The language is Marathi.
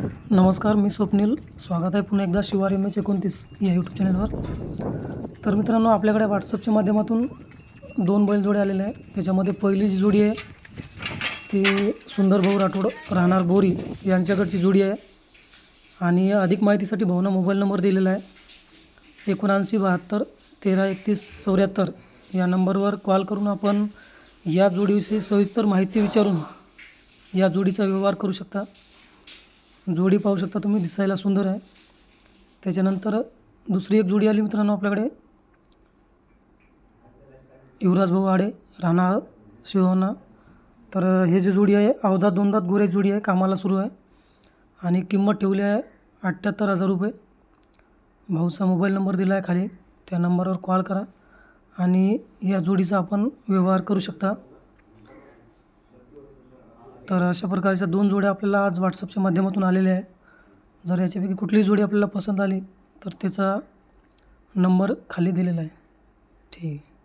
नमस्कार मी स्वप्नील. स्वागत आहे पुन्हा एकदा शिवार एम एच एकोणतीस या यूट्यूब चॅनलवर तर मित्रांनो आपल्याकडे व्हॉट्सअपच्या माध्यमातून दोन बैलजोडे आलेले आहे त्याच्यामध्ये पहिली जी जोडी आहे ती सुंदर भाऊ राठोड राहणार बोरी यांच्याकडची जोडी आहे. आणि अधिक माहितीसाठी भावना मोबाईल नंबर दिलेला आहे. एकोणऐंशी बहात्तर तेरा एकतीस चौऱ्याहत्तर या नंबरवर कॉल करून आपण या जोडीविषयी सविस्तर माहिती विचारून या जोडीचा व्यवहार करू शकता. जोडी पाहू शकता तुम्ही दिसायला सुंदर आहे. त्याच्यानंतर दुसरी एक जोडी आली मित्रांनो आपल्याकडे. युवराज भाऊ आडे राणा शिवना तर हे जे जोडी आहे अवधात दोनदात गोरे जोडी आहे कामाला सुरू आहे. आणि किंमत ठेवली आहे अठ्ठ्याहत्तर हजार रुपये. भाऊचा मोबाईल नंबर दिला आहे खाली त्या नंबरवर कॉल करा. आणि या जोडीचा आपण व्यवहार करू शकता. तर अशा प्रकारच्या दोन जोड्या आपल्याला आज व्हॉट्सअपच्या माध्यमातून आलेल्या आहे जर याच्यापैकी कुठलीही जोडी आपल्याला पसंत आली तर त्याचा नंबर खाली दिलेला आहे. ठीक आहे.